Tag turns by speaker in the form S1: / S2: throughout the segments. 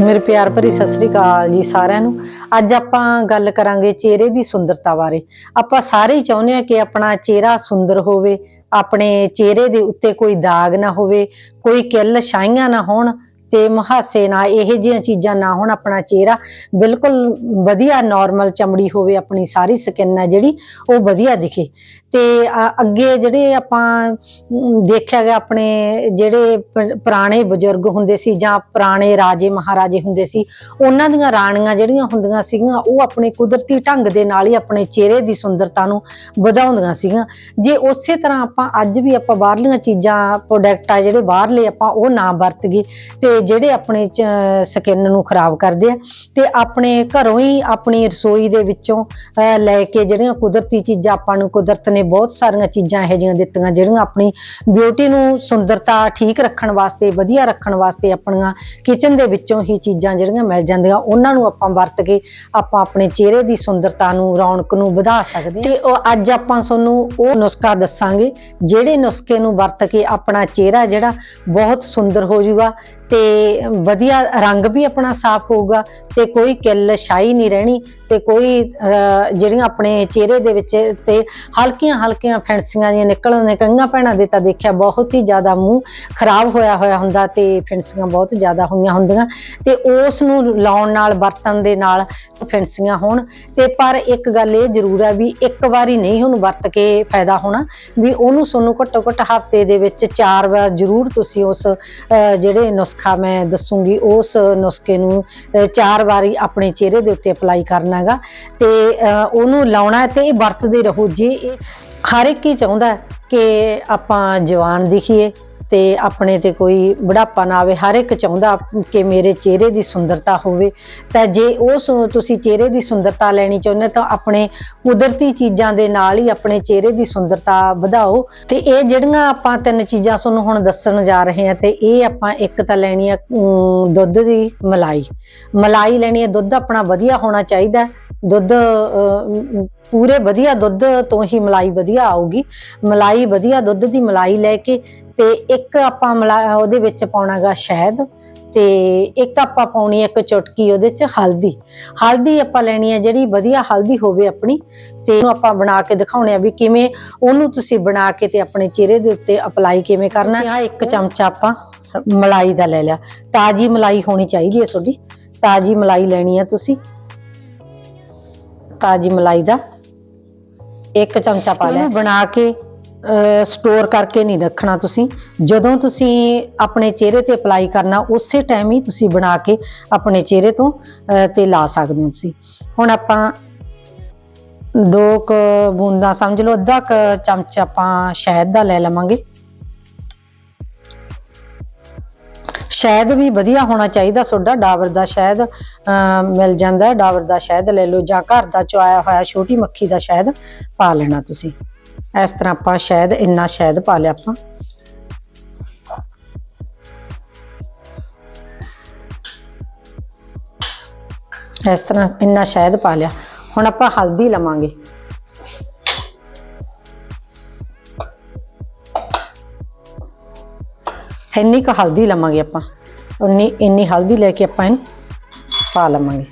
S1: ਮੇਰੇ ਪਿਆਰ ਭਰੀ ਸਤਿ ਸ੍ਰੀ ਅਕਾਲ ਜੀ ਸਾਰਿਆਂ ਨੂੰ। ਅੱਜ ਆਪਾਂ ਗੱਲ ਕਰਾਂਗੇ ਚਿਹਰੇ ਦੀ ਸੁੰਦਰਤਾ ਬਾਰੇ। ਆਪਾਂ ਸਾਰੇ ਹੀ ਚਾਹੁੰਦੇ ਆ ਕਿ ਆਪਣਾ ਚਿਹਰਾ ਸੁੰਦਰ ਹੋਵੇ, ਆਪਣੇ ਚਿਹਰੇ ਦੇ ਉੱਤੇ ਕੋਈ ਦਾਗ ਨਾ ਹੋਵੇ, ਕੋਈ ਕਿੱਲ ਛਾਈਆਂ ਨਾ ਹੋਣ ਤੇ ਮੁਹਾਸੇ ਨਾ ਇਹੋ ਜਿਹੀਆਂ ਚੀਜ਼ਾਂ ਨਾ ਹੋਣ, ਆਪਣਾ ਚਿਹਰਾ ਬਿਲਕੁਲ ਵਧੀਆ ਨਾਰਮਲ ਚਮੜੀ ਹੋਵੇ, ਆਪਣੀ ਸਾਰੀ ਸਕਿਨ ਹੈ ਜਿਹੜੀ, ਉਹ ਵਧੀਆ ਦਿਖੇ। ਤੇ ਅੱਗੇ ਜਿਹੜੇ ਆਪਾਂ ਦੇਖਿਆ ਗਿਆ ਆਪਣੇ ਜਿਹੜੇ ਪੁਰਾਣੇ ਬਜ਼ੁਰਗ ਹੁੰਦੇ ਸੀ ਜਾਂ ਪੁਰਾਣੇ ਰਾਜੇ ਮਹਾਰਾਜੇ ਹੁੰਦੇ ਸੀ, ਉਹਨਾਂ ਦੀਆਂ ਰਾਣੀਆਂ ਜਿਹੜੀਆਂ ਹੁੰਦੀਆਂ ਸੀਗੀਆਂ, ਉਹ ਆਪਣੇ ਕੁਦਰਤੀ ਢੰਗ ਦੇ ਨਾਲ ਹੀ ਆਪਣੇ ਚਿਹਰੇ ਦੀ ਸੁੰਦਰਤਾ ਨੂੰ ਵਧਾਉਂਦੀਆਂ ਸੀਗੀਆਂ। ਜੇ ਉਸੇ ਤਰ੍ਹਾਂ ਆਪਾਂ ਅੱਜ ਵੀ ਆਪਾਂ ਬਾਹਰਲੀਆਂ ਚੀਜ਼ਾਂ ਪ੍ਰੋਡਕਟ ਆ ਜਿਹੜੇ ਬਾਹਰਲੇ ਆਪਾਂ ਉਹ ਨਾ ਵਰਤ ਗਏ ਤੇ ਜਿਹੜੇ ਆਪਣੇ ਸਕਿਨ ਨੂੰ ਖਰਾਬ ਕਰਦੇ ਆ ਤੇ ਆਪਣੇ ਘਰੋਂ ਹੀ ਆਪਣੀ ਰਸੋਈ ਦੇ ਵਿੱਚੋਂ ਲੈ ਕੇ ਜਿਹੜੀਆਂ ਕੁਦਰਤੀ ਚੀਜ਼ਾਂ ਆਪਾਂ ਨੂੰ ਕੁਦਰਤ ਨੇ ਬਹੁਤ ਸਾਰੀਆਂ ਚੀਜ਼ਾਂ ਇਹੋ ਜਿਹੀਆਂ ਦਿੱਤੀਆਂ, ਜਿਹੜੀਆਂ ਆਪਣੀ ਬਿਊਟੀ ਨੂੰ ਸੁੰਦਰਤਾ ਠੀਕ ਰੱਖਣ ਵਾਸਤੇ, ਵਧੀਆ ਰੱਖਣ ਵਾਸਤੇ ਆਪਣੀਆਂ ਕਿਚਨ ਦੇ ਵਿੱਚੋਂ ਹੀ ਚੀਜ਼ਾਂ ਜਿਹੜੀਆਂ ਮਿਲ ਜਾਂਦੀਆਂ, ਉਹਨਾਂ ਨੂੰ ਆਪਾਂ ਵਰਤ ਕੇ ਆਪਾਂ ਆਪਣੇ ਚਿਹਰੇ ਦੀ ਸੁੰਦਰਤਾ ਨੂੰ, ਰੌਣਕ ਨੂੰ ਵਧਾ ਸਕਦੇ ਹਾਂ। ਤੇ ਉਹ ਅੱਜ ਆਪਾਂ ਤੁਹਾਨੂੰ ਉਹ ਨੁਸਖਾ ਦੱਸਾਂਗੇ, ਜਿਹੜੇ ਨੁਸਖੇ ਨੂੰ ਵਰਤ ਕੇ ਆਪਣਾ ਚਿਹਰਾ ਜਿਹੜਾ ਬਹੁਤ ਸੁੰਦਰ ਹੋ ਜਾਊਗਾ ਤੇ ਵਧੀਆ ਰੰਗ ਵੀ ਆਪਣਾ ਸਾਫ਼ ਹੋਊਗਾ ਤੇ ਕੋਈ ਕਿੱਲ ਛਾਈ ਨਹੀਂ ਰਹਿਣੀ। ਤੇ ਕੋਈ ਜਿਹੜੀਆਂ ਆਪਣੇ ਚਿਹਰੇ ਦੇ ਵਿੱਚ ਤੇ ਹਲਕੀਆਂ ਹਲਕੀਆਂ ਫੈਂਸੀਆਂ ਦੀਆਂ ਨਿਕਲਣ ਨੇ, ਕਈਆਂ ਭੈਣਾਂ ਦੇ ਤਾਂ ਦੇਖਿਆ ਬਹੁਤ ਹੀ ਜ਼ਿਆਦਾ ਮੂੰਹ ਖਰਾਬ ਹੋਇਆ ਹੋਇਆ ਹੁੰਦਾ ਤੇ ਫੈਂਸੀਆਂ ਬਹੁਤ ਜ਼ਿਆਦਾ ਹੋਈਆਂ ਹੁੰਦੀਆਂ ਤੇ ਉਸ ਨੂੰ ਲਾਉਣ ਨਾਲ, ਵਰਤਣ ਦੇ ਨਾਲ ਫੈਂਸੀਆਂ ਹੋਣ। ਤੇ ਪਰ ਇੱਕ ਗੱਲ ਇਹ ਜ਼ਰੂਰ ਹੈ ਵੀ ਇੱਕ ਵਾਰੀ ਨਹੀਂ ਉਹਨੂੰ ਵਰਤ ਕੇ ਫਾਇਦਾ ਹੋਣਾ, ਵੀ ਉਹਨੂੰ ਤੁਹਾਨੂੰ ਘੱਟੋ ਘੱਟ ਹਫ਼ਤੇ ਦੇ ਵਿੱਚ ਚਾਰ ਵਾਰ ਜ਼ਰੂਰ ਤੁਸੀਂ ਉਸ ਜਿਹੜੇ ਨੁਸਖਾ ਮੈਂ ਦੱਸੂਗੀ, ਉਸ ਨੁਸਖੇ ਨੂੰ ਚਾਰ ਵਾਰੀ ਆਪਣੇ ਚਿਹਰੇ ਦੇ ਉੱਤੇ ਅਪਲਾਈ ਕਰਨਾ ਹੈਗਾ ਤੇ ਅਹ, ਉਹਨੂੰ ਲਾਉਣਾ ਤੇ ਇਹ ਵਰਤਦੇ ਰਹੋ। ਜੇ ਇਹ ਹਰ ਇੱਕ ਹੀ ਚਾਹੁੰਦਾ ਕਿ ਆਪਾਂ ਜਵਾਨ ਦਿਖੀਏ ਤੇ ਆਪਣੇ ਤੇ ਕੋਈ ਬੁਢਾਪਾ ਨਾ ਆਵੇ, ਹਰ ਇੱਕ ਚਾਹੁੰਦਾ ਕਿ ਮੇਰੇ ਚਿਹਰੇ ਦੀ ਸੁੰਦਰਤਾ ਹੋਵੇ। ਤਾਂ ਜੇ ਉਹ ਤੁਸੀਂ ਚਿਹਰੇ ਦੀ ਸੁੰਦਰਤਾ ਲੈਣੀ ਚਾਹੁੰਦੇ ਤਾਂ ਆਪਣੇ ਕੁਦਰਤੀ ਚੀਜ਼ਾਂ ਦੇ ਨਾਲ ਹੀ ਆਪਣੇ ਚਿਹਰੇ ਦੀ ਸੁੰਦਰਤਾ ਵਧਾਓ। ਤੇ ਇਹ ਜਿਹੜੀਆਂ ਆਪਾਂ ਤਿੰਨ ਚੀਜ਼ਾਂ ਤੁਹਾਨੂੰ ਹੁਣ ਦੱਸਣ ਜਾ ਰਹੇ ਹਾਂ ਤੇ ਇਹ ਆਪਾਂ ਇੱਕ ਤਾਂ ਲੈਣੀ ਆ ਦੁੱਧ ਦੀ ਮਲਾਈ। ਮਲਾਈ ਲੈਣੀ ਹੈ ਦੁੱਧ ਆਪਣਾ ਵਧੀਆ ਹੋਣਾ ਚਾਹੀਦਾ ਦੁੱਧ ਪੂਰੇ ਵਧੀਆ ਦੁੱਧ ਤੋਂ ਹੀ ਮਲਾਈ ਵਧੀਆ ਆਊਗੀ। ਮਲਾਈ ਵਧੀਆ ਦੁੱਧ ਦੀ ਮਲਾਈ ਲੈ ਕੇ ਤੇ ਇੱਕ ਆਪਾਂ ਮਲਾ ਉਹਦੇ ਵਿੱਚ ਪਾਉਣਾਗਾ ਸ਼ਹਿਦ ਤੇ ਇੱਕ ਆਪਾਂ ਪਾਉਣੀ ਹੈ ਇੱਕ ਚੁਟਕੀ ਉਹਦੇ ਚ ਹਲਦੀ। ਹਲਦੀ ਆਪਾਂ ਲੈਣੀ ਹੈ ਜਿਹੜੀ ਵਧੀਆ ਹਲਦੀ ਹੋਵੇ ਆਪਣੀ ਤੇ ਇਹਨੂੰ ਆਪਾਂ ਬਣਾ ਕੇ ਦਿਖਾਉਣੇ ਆ ਵੀ ਕਿਵੇਂ ਉਹਨੂੰ ਤੁਸੀਂ ਬਣਾ ਕੇ ਤੇ ਆਪਣੇ ਚਿਹਰੇ ਦੇ ਉੱਤੇ ਅਪਲਾਈ ਕਿਵੇਂ ਕਰਨਾ। ਆ ਇੱਕ ਚਮਚਾ ਆਪਾਂ ਮਲਾਈ ਦਾ ਲੈ ਲਿਆ। ਤਾਜੀ ਮਲਾਈ ਹੋਣੀ ਚਾਹੀਦੀ ਹੈ ਤੁਹਾਡੀ। ਤਾਜੀ ਮਲਾਈ ਲੈਣੀ ਹੈ ਤੁਸੀਂ। ਤਾਜੀ ਮਲਾਈ ਦਾ ਇੱਕ ਚਮਚਾ ਪਾ ਲਿਆ। ਬਣਾ ਕੇ ਸਟੋਰ ਕਰਕੇ ਨਹੀਂ ਰੱਖਣਾ ਤੁਸੀਂ। ਜਦੋਂ ਤੁਸੀਂ ਆਪਣੇ ਚਿਹਰੇ ਤੇ ਅਪਲਾਈ ਕਰਨਾ, ਉਸੇ ਟਾਈਮ ਹੀ ਤੁਸੀਂ ਬਣਾ ਕੇ ਆਪਣੇ ਚਿਹਰੇ ਤੋਂ ਤੇ ਲਾ ਸਕਦੇ ਹੋ ਤੁਸੀਂ। ਹੁਣ ਆਪਾਂ ਦੋ ਕ ਬੂੰਦਾਂ ਸਮਝ ਲਓ, ਅੱਧਾ ਕ ਚਮਚ ਆਪਾਂ ਸ਼ਹਿਦ ਦਾ ਲੈ ਲਵਾਂਗੇ। ਸ਼ਹਿਦ ਵੀ ਵਧੀਆ ਹੋਣਾ ਚਾਹੀਦਾ, ਤੁਹਾਡਾ ਡਾਬਰ ਦਾ ਸ਼ਹਿਦ ਅਮ ਮਿਲ ਜਾਂਦਾ। ਡਾਬਰ ਦਾ ਸ਼ਹਿਦ ਲੈ ਲਓ ਜਾਂ ਘਰ ਦਾ ਚੁਆਇਆ ਹੋਇਆ ਛੋਟੀ ਮੱਖੀ ਦਾ ਸ਼ਹਿਦ ਪਾ ਲੈਣਾ ਤੁਸੀਂ। ਇਸ ਤਰ੍ਹਾਂ ਆਪਾਂ ਸ਼ਾਇਦ ਇੰਨਾ ਸ਼ਾਇਦ ਪਾ ਲਿਆ ਆਪਾਂ। ਇਸ ਤਰ੍ਹਾਂ ਇੰਨਾ ਸ਼ਾਇਦ ਪਾ ਲਿਆ। ਹੁਣ ਆਪਾਂ ਹਲਦੀ ਲਵਾਂਗੇ। ਇੰਨੀ ਕੁ ਹਲਦੀ ਲਵਾਂਗੇ ਆਪਾਂ। ਉਨੀ, ਇੰਨੀ ਹਲਦੀ ਲੈ ਕੇ ਆਪਾਂ ਇਹਨੂੰ ਪਾ ਲਵਾਂਗੇ।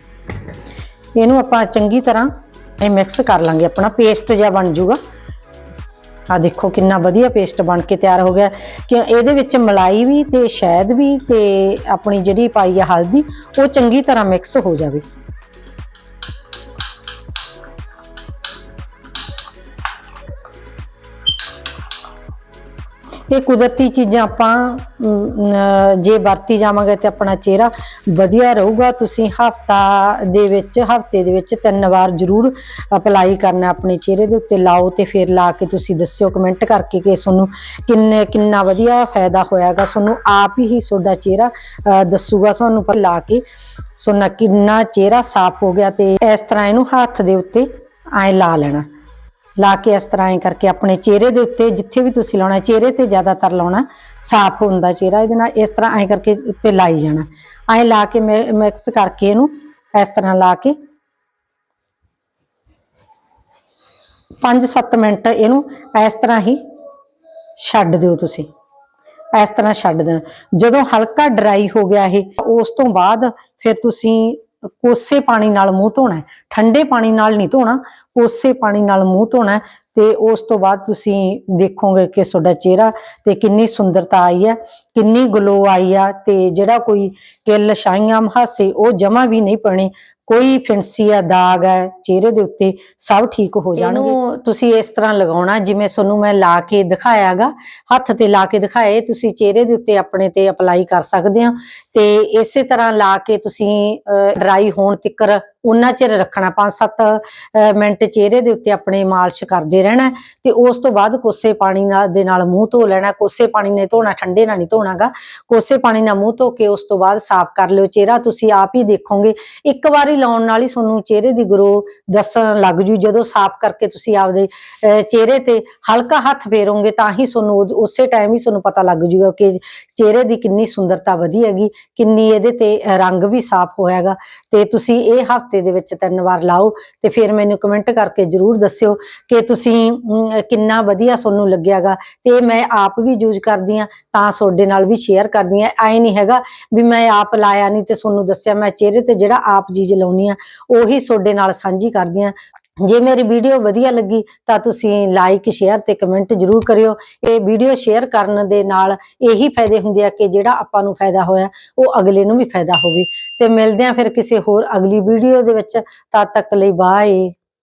S1: ਇਹਨੂੰ ਆਪਾਂ ਚੰਗੀ ਤਰ੍ਹਾਂ ਇਹ ਮਿਕਸ ਕਰ ਲਾਂਗੇ। ਆਪਣਾ ਪੇਸਟ ਜਿਹਾ ਬਣ ਜਾਊਗਾ। ਆ ਦੇਖੋ ਕਿੰਨਾ ਵਧੀਆ ਪੇਸਟ ਬਣ ਕੇ ਤਿਆਰ ਹੋ ਗਿਆ। ਕਿ ਇਹਦੇ ਵਿੱਚ ਮਲਾਈ ਵੀ ਤੇ ਸ਼ਹਿਦ ਵੀ ਤੇ ਆਪਣੀ ਜਿਹੜੀ ਪਾਈ ਆ ਹਲਦੀ, ਉਹ ਚੰਗੀ ਤਰ੍ਹਾਂ ਮਿਕਸ ਹੋ ਜਾਵੇ। ਇਹ ਕੁਦਰਤੀ ਚੀਜ਼ਾਂ ਆਪਾਂ ਜੇ ਵਰਤੀ ਜਾਵਾਂਗੇ ਤੇ ਆਪਣਾ ਚਿਹਰਾ ਵਧੀਆ ਰਹੂਗਾ। ਤੁਸੀਂ ਹਫਤਾ ਦੇ ਵਿੱਚ, ਹਫ਼ਤੇ ਦੇ ਵਿੱਚ ਤਿੰਨ ਵਾਰ ਜ਼ਰੂਰ ਅਪਲਾਈ ਕਰਨਾ ਆਪਣੇ ਚਿਹਰੇ ਦੇ ਉੱਤੇ। ਲਾਓ ਤੇ ਫਿਰ ਲਾ ਕੇ ਤੁਸੀਂ ਦੱਸਿਓ ਕਮੈਂਟ ਕਰਕੇ ਕਿ ਤੁਹਾਨੂੰ ਕਿੰਨੇ, ਕਿੰਨਾ ਵਧੀਆ ਫਾਇਦਾ ਹੋਇਆਗਾ। ਤੁਹਾਨੂੰ ਆਪ ਹੀ ਤੁਹਾਡਾ ਚਿਹਰਾ ਦੱਸੂਗਾ ਤੁਹਾਨੂੰ ਪਰ ਲਾ ਕੇ। ਸੁਣਨਾ ਕਿੰਨਾ ਚਿਹਰਾ ਸਾਫ਼ ਹੋ ਗਿਆ ਤੇ ਇਸ ਤਰ੍ਹਾਂ ਇਹਨੂੰ ਹੱਥ ਦੇ ਉੱਤੇ ਐ ਲਾ ਲੈਣਾ। ਲਾ ਕੇ ਇਸ ਤਰ੍ਹਾਂ ਐ ਕਰਕੇ ਆਪਣੇ ਚਿਹਰੇ ਦੇ ਉੱਤੇ ਜਿੱਥੇ ਵੀ ਤੁਸੀਂ ਲਾਉਣਾ, ਚਿਹਰੇ ਤੇ ਜ਼ਿਆਦਾਤਰ ਲਾਉਣਾ, ਸਾਫ਼ ਹੁੰਦਾ ਚਿਹਰਾ ਇਹਦੇ ਨਾਲ ਇਸ ਤਰ੍ਹਾਂ ਐ ਕਰਕੇ ਉੱਤੇ ਲਾਈ ਜਾਣਾ। ਐ ਲਾ ਕੇ ਮਿਕਸ ਕਰਕੇ ਇਹਨੂੰ ਇਸ ਤਰ੍ਹਾਂ ਲਾ ਕੇ 5-7 ਮਿੰਟ ਇਹਨੂੰ ਇਸ ਤਰ੍ਹਾਂ ਹੀ ਛੱਡ ਦਿਓ ਤੁਸੀਂ। ਇਸ ਤਰ੍ਹਾਂ ਛੱਡ ਦੇਣਾ ਜਦੋਂ ਹਲਕਾ ਡਰਾਈ ਹੋ ਗਿਆ ਇਹ, ਉਸ ਤੋਂ ਬਾਅਦ ਫਿਰ ਤੁਸੀਂ ਕੋਸੇ ਪਾਣੀ ਨਾਲ ਮੂੰਹ ਧੋਣਾ ਠੰਡੇ ਪਾਣੀ ਨਾਲ ਨਹੀਂ ਧੋਣਾ, ਕੋਸੇ ਪਾਣੀ ਨਾਲ ਮੂੰਹ ਧੋਣਾ ਤੇ ਉਸ ਤੋਂ ਬਾਅਦ ਤੁਸੀਂ ਦੇਖੋਗੇ ਕਿ ਤੁਹਾਡਾ ਚਿਹਰਾ ਤੇ ਕਿੰਨੀ ਸੁੰਦਰਤਾ ਆਈ ਹੈ, ਕਿੰਨੀ ਗਲੋ ਆਈ ਆ ਤੇ ਜਿਹੜਾ ਕੋਈ ਕਿੱਲ ਛਾਈਆਂ ਮਹਾਸੇ ਉਹ ਜਮਾ ਵੀ ਨਹੀਂ ਪਣੇ ਕੋਈ ਫਿੰਸੀ ਆ, ਦਾਗ ਹੈ ਚਿਹਰੇ ਦੇ ਉੱਤੇ ਸਭ ਠੀਕ ਹੋ ਜਾਣਗੇ। ਇਹਨੂੰ ਤੁਸੀਂ ਇਸ ਤਰ੍ਹਾਂ ਲਗਾਉਣਾ, ਜਿਵੇਂ ਤੁਹਾਨੂੰ ਮੈਂ ਲਾ ਕੇ ਦਿਖਾਇਆਗਾ, ਹੱਥ ਤੇ ਲਾ ਕੇ ਦਿਖਾਏ, ਤੁਸੀਂ ਚਿਹਰੇ ਦੇ ਉੱਤੇ ਆਪਣੇ ਤੇ ਅਪਲਾਈ ਕਰ ਸਕਦੇ ਹੋ ਤੇ ਇਸੇ ਤਰ੍ਹਾਂ ਲਾ ਕੇ ਤੁਸੀਂ ਡਰਾਈ ਹੋਣ ਤਿੱਕਰ ਉਹਨਾਂ ਚਿਰ ਰੱਖਣਾ 5-7 ਮਿੰਟ ਚਿਹਰੇ ਦੇ ਉੱਤੇ ਆਪਣੇ ਮਾਲਿਸ਼ ਕਰਦੇ ਰਹਿਣਾ ਤੇ ਉਸ ਤੋਂ ਬਾਅਦ ਕੋਸੇ ਪਾਣੀ ਨਾਲ ਦੇ ਨਾਲ ਮੂੰਹ ਧੋ ਲੈਣਾ ਕੋਸੇ ਪਾਣੀ ਨੇ ਧੋਣਾ ਠੰਡੇ ਨਾਲ ਨਹੀਂ ਧੋਣਾਗਾ ਕੋਸੇ ਪਾਣੀ ਨਾਲ ਮੂੰਹ ਧੋ ਕੇ ਉਸ ਤੋਂ ਬਾਅਦ ਸਾਫ਼ ਕਰ ਲਿਓ ਚਿਹਰਾ ਤੁਸੀਂ ਆਪ ਹੀ ਦੇਖੋਗੇ। ਇੱਕ ਵਾਰੀ ਲਾਉਣ ਨਾਲ ਹੀ ਤੁਹਾਨੂੰ ਚਿਹਰੇ ਦੀ ਗਰੋ ਦੱਸਣ ਲੱਗ ਜੂ ਜਦੋਂ ਸਾਫ਼ ਕਰਕੇ ਤੁਸੀਂ ਆਪਦੇ ਅਹ, ਚਿਹਰੇ ਤੇ ਹਲਕਾ ਹੱਥ ਫੇਰੋਗੇ ਤਾਂ ਹੀ ਤੁਹਾਨੂੰ ਉਸੇ ਟਾਈਮ ਹੀ ਤੁਹਾਨੂੰ ਪਤਾ ਲੱਗ ਜੂਗਾ ਕਿ ਚਿਹਰੇ ਦੀ ਕਿੰਨੀ ਸੁੰਦਰਤਾ ਵਧੀ ਹੈਗੀ ਕਿੰਨੀ ਇਹਦੇ ਤੇ ਰੰਗ ਵੀ ਸਾਫ਼ ਹੋਇਆਗਾ ਤੇ ਤੁਸੀਂ ਇਹ ਹਫ਼ਤੇ ਦੇ ਵਿੱਚ ਤਿੰਨ ਵਾਰ ਲਾਓ ਤੇ ਫਿਰ ਮੈਨੂੰ ਕਮੈਂਟ ਕਰਕੇ ਜਰੂਰ ਦੱਸਿਓ ਕਿ ਤੁਸੀਂ ਅਮ, ਕਿੰਨਾ ਵਧੀਆ ਤੁਹਾਨੂੰ ਲੱਗਿਆਗਾ ਤੇ ਮੈਂ ਆਪ ਵੀ ਯੂਜ਼ ਕਰਦੀ ਆ ਤਾਂ ਤੁਹਾਡੇ ਨਾਲ ਵੀ ਸ਼ੇਅਰ ਕਰਦੀ ਆ ਐ ਨਹੀਂ ਹੈਗਾ ਵੀ ਮੈਂ ਆਪ ਲਾਇਆ ਨਹੀਂ ਤੇ ਤੁਹਾਨੂੰ ਦੱਸਿਆ ਮੈਂ ਚਿਹਰੇ ਤੇ ਜਿਹੜਾ ਆਪ ਚੀਜ਼ ਲਾਉਣੀ ਆ ਉਹੀ ਤੁਹਾਡੇ ਨਾਲ ਸਾਂਝੀ ਕਰਦੀ ਆ ਜੇ ਮੇਰੀ ਵੀਡੀਓ ਵਧੀਆ ਲੱਗੀ ਤਾਂ ਤੁਸੀਂ ਲਾਈਕ ਸ਼ੇਅਰ ਤੇ ਕਮੈਂਟ ਜਰੂਰ ਕਰਿਓ। ਇਹ ਵੀਡੀਓ ਸ਼ੇਅਰ ਕਰਨ ਦੇ ਨਾਲ ਇਹੀ ਫਾਇਦੇ ਹੁੰਦੇ ਆ ਕਿ ਜਿਹੜਾ ਆਪਾਂ ਨੂੰ ਫਾਇਦਾ ਹੋਇਆ, ਉਹ ਅਗਲੇ ਨੂੰ ਵੀ ਫਾਇਦਾ ਹੋਵੇ। ਤੇ ਮਿਲਦੇ ਆ ਫਿਰ ਕਿਸੇ ਹੋਰ ਅਗਲੀ ਵੀਡੀਓ ਦੇ ਵਿੱਚ। ਤਦ ਤੱਕ ਲਈ ਬਾਏ